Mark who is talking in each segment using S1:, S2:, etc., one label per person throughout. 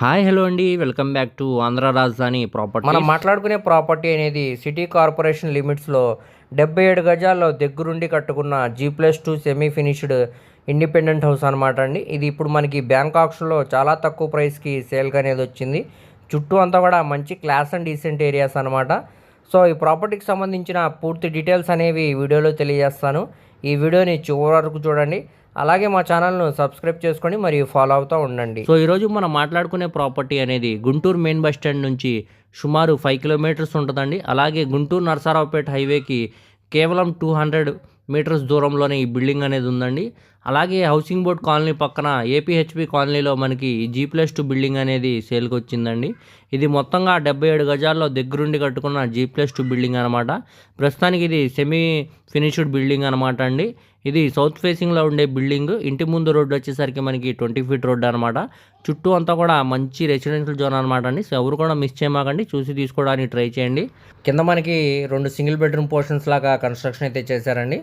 S1: Hi hello అండి. Welcome back to Andhra Rajadhani property
S2: మనం మాట్లాడుకునే ప్రాపర్టీ అనేది సిటీ కార్పొరేషన్ లిమిట్స్లో డెబ్బై ఏడు గజాల్లో దగ్గరుండి కట్టుకున్న G plus two semi finished independent house అనమాట అండి. ఇది ఇప్పుడు మనకి బ్యాంక్ ఆక్షన్లో చాలా తక్కువ ప్రైస్కి సేల్కి అనేది వచ్చింది. చుట్టూ అంతా కూడా మంచి క్లాస్ అండ్ డీసెంట్ ఏరియాస్ అనమాట సో ఈ ప్రాపర్టీకి సంబంధించిన పూర్తి డీటెయిల్స్ అనేవి వీడియోలో తెలియజేస్తాను. ఈ వీడియోని చివరి వరకు చూడండి. అలాగే మా ఛానల్ను సబ్స్క్రైబ్ చేసుకొని మరియు ఫాలో అవుతూ ఉండండి.
S1: సో ఈరోజు మనం మాట్లాడుకునే ప్రాపర్టీ అనేది గుంటూరు మెయిన్ బస్ స్టాండ్ నుంచి సుమారు ఫైవ్ కిలోమీటర్స్ ఉంటుందండి. అలాగే గుంటూరు నరసరావుపేట హైవేకి కేవలం టూ హండ్రెడ్ మీటర్స్ దూరంలోనే ఈ బిల్డింగ్ అనేది ఉందండి. అలాగే హౌసింగ్ బోర్డ్ కాలనీ పక్కన ఏపీహెచ్పి కాలనీలో మనకి జీ ప్లస్ టూ బిల్డింగ్ అనేది సేల్కి వచ్చిందండి. ఇది మొత్తంగా డెబ్బై ఏడు గజాల్లో దగ్గరుండి కట్టుకున్న జీ ప్లస్ టూ బిల్డింగ్ అనమాట ప్రస్తుతానికి ఇది సెమీ ఫినిష్డ్ బిల్డింగ్ అనమాట అండి. ఇది సౌత్ ఫేసింగ్లో ఉండే బిల్డింగ్ ఇంటి ముందు రోడ్డు వచ్చేసరికి మనకి ట్వంటీ ఫీట్ రోడ్డు అనమాట చుట్టూ అంతా కూడా మంచి రెసిడెన్షియల్ జోన్ అనమాట అండి. సో ఎవరు కూడా మిస్ చేయమాకండి చూసి తీసుకోవడానికి ట్రై చేయండి.
S2: కింద మనకి రెండు సింగిల్ బెడ్రూమ్ పోర్షన్స్ లాగా కన్స్ట్రక్షన్ అయితే చేశారండి.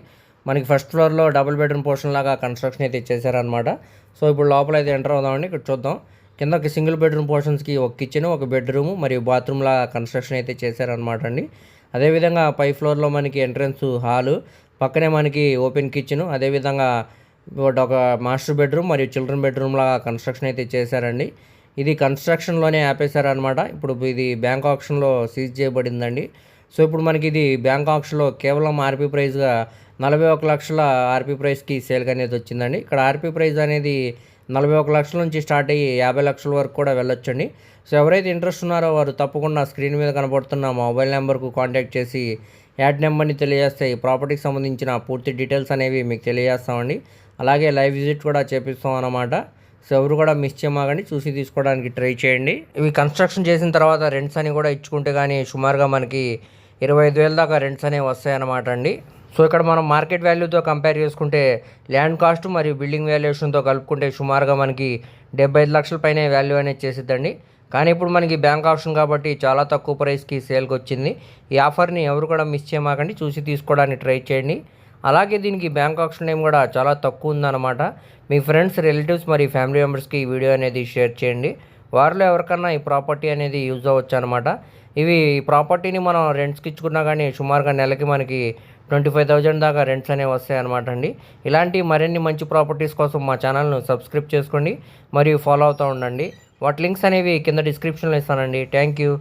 S2: మనకి ఫస్ట్ ఫ్లోర్లో డబుల్ బెడ్రూమ్ పోర్షన్ లాగా కన్స్ట్రక్షన్ అయితే చేశారనమాట సో ఇప్పుడు లోపల అయితే ఎంటర్ అవుదామండి. ఇక్కడ చూద్దాం. కింద ఒక సింగిల్ బెడ్రూమ్ పోర్షన్స్కి ఒక కిచెన్ ఒక బెడ్రూమ్ మరియు బాత్రూమ్ కన్స్ట్రక్షన్ అయితే చేశారనమాట అండి. అదేవిధంగా పై ఫ్లోర్లో మనకి ఎంట్రన్స్ హాలు పక్కనే మనకి ఓపెన్ కిచెన్ అదేవిధంగా ఒక మాస్టర్ బెడ్రూమ్ మరియు చిల్డ్రన్ బెడ్రూమ్ లాగా కన్స్ట్రక్షన్ అయితే చేశారండి. ఇది కన్స్ట్రక్షన్లోనే ఆపేశారనమాట ఇప్పుడు ఇది బ్యాంక్ ఆప్షన్లో సీజ్ చేయబడిందండి. సో ఇప్పుడు మనకి ఇది బ్యాంక్ ఆప్షన్లో కేవలం ఆర్పీ ప్రైస్గా నలభై ఒక లక్షల ఆర్పీ ప్రైస్కి సేల్ అనేది వచ్చిందండి. ఇక్కడ ఆర్పీ ప్రైస్ అనేది నలభై ఒక లక్షల నుంచి స్టార్ట్ అయ్యి యాభై లక్షల వరకు కూడా వెళ్ళొచ్చండి. సో ఎవరైతే ఇంట్రెస్ట్ ఉన్నారో వారు తప్పకుండా స్క్రీన్ మీద కనబడుతున్న మొబైల్ నెంబర్కు కాంటాక్ట్ చేసి యాడ్ నెంబర్ని తెలియజేస్తే ఈ ప్రాపర్టీకి సంబంధించిన పూర్తి డీటెయిల్స్ అనేవి మీకు తెలియజేస్తామండి. అలాగే లైవ్ విజిట్ కూడా చేపిస్తాం అన్నమాట. సో ఎవరు కూడా మిస్ చేయమాగండి చూసి తీసుకోవడానికి ట్రై చేయండి. ఇవి కన్స్ట్రక్షన్ చేసిన తర్వాత రెంట్స్ అని కూడా ఇచ్చుకుంటే కానీ సుమారుగా మనకి ఇరవై ఐదు వేల దాకా రెంట్స్ అనేవి వస్తాయన్నమాట అండి. సో ఇక్కడ మనం మార్కెట్ వాల్యూతో కంపేర్ చేసుకుంటే ల్యాండ్ కాస్ట్ మరియు బిల్డింగ్ వాల్యుయేషన్తో కలుపుకుంటే సుమారుగా మనకి డెబ్బై ఐదు లక్షల పైన వాల్యూ అనేది చేసిద్దండి. కానీ ఇప్పుడు మనకి బ్యాంక్ ఆప్షన్ కాబట్టి చాలా తక్కువ ప్రైస్కి సేల్కి వచ్చింది. ఈ ఆఫర్ని ఎవరు కూడా మిస్ చేయమాకండి. చూసి తీసుకోవడానికి ట్రై చేయండి. అలాగే దీనికి బ్యాంక్ ఆప్షన్ నేమ్ కూడా చాలా తక్కువ ఉందన్నమాట. మీ ఫ్రెండ్స్ రిలేటివ్స్ మరియు ఫ్యామిలీ మెంబర్స్కి ఈ వీడియో అనేది షేర్ చేయండి. వారిలో ఎవరికన్నా ఈ ప్రాపర్టీ అనేది యూజ్ అవ్వచ్చు అనమాట ఇవి ఈ ప్రాపర్టీని మనం రెంట్స్కి ఇచ్చుకున్నా కానీ సుమారుగా నెలకి మనకి ట్వంటీ ఫైవ్ థౌజండ్ దాకా రెంట్స్ అనేవి వస్తాయి అనమాట అండి. ఇలాంటి మరిన్ని మంచి ప్రాపర్టీస్ కోసం మా ఛానల్ను సబ్స్క్రైబ్ చేసుకోండి మరియు ఫాలో అవుతూ ఉండండి. వాటి లింక్స్ అనేవి కింద డిస్క్రిప్షన్లో ఇస్తానండి. Thank you.